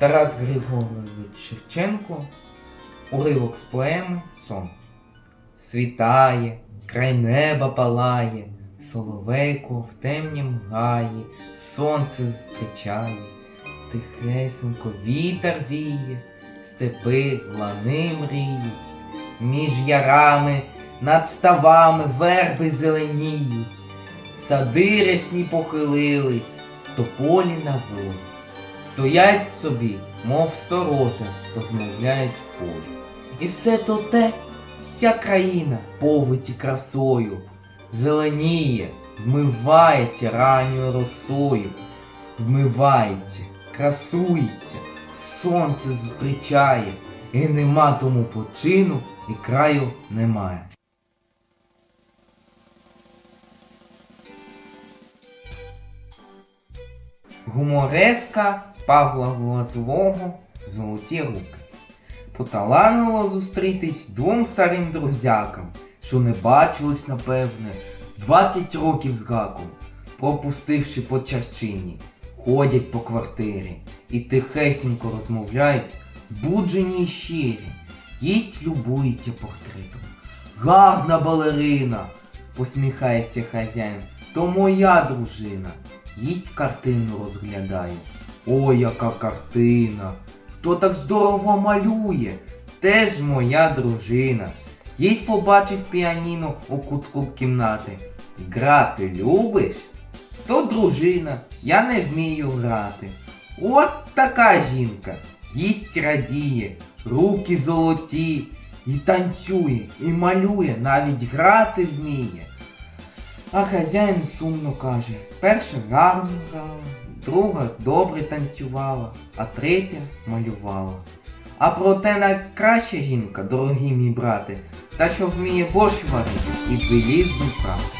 Тарас Григорович Шевченко, уривок з поеми Сон. Світає, край неба палає, соловейко в темнім гаї, сонце зустрічає, тихесенько вітер віє, степи лани мріють, між ярами, над ставами верби зеленіють, сади рясні похилились, тополі на волі. Стоять собі, мов сторожа, розмовляють в полі. І все то те, вся країна повиті красою, зеленіє, вмивається ранньою росою, вмивається, красується, сонце зустрічає, і нема тому почину, і краю немає. Гумореска Павла Глазового Золоті руки. Поталанило зустрітись двом старим друзякам, що не бачились, напевне, 20 років з гаком, пропустивши по черчині, ходять по квартирі і тихесенько розмовляють, збуджені й щирі. Їсть любується портретом. Гарна балерина, посміхається хазяїн, то моя дружина. Їсть картину розглядає. О, яка картина! Хто так здорово малює? Теж моя дружина. Їсть побачив піаніно у кутку кімнати. Грати любиш? То дружина, я не вмію грати. От така жінка. Їсть радіє, руки золоті, і танцює, і малює, навіть грати вміє. А хазяїн сумно каже, перша гарно грала, друга добре танцювала, а третя малювала. А проте найкраща жінка, дорогі мій брати, та що вміє борщ варити і білізну прати.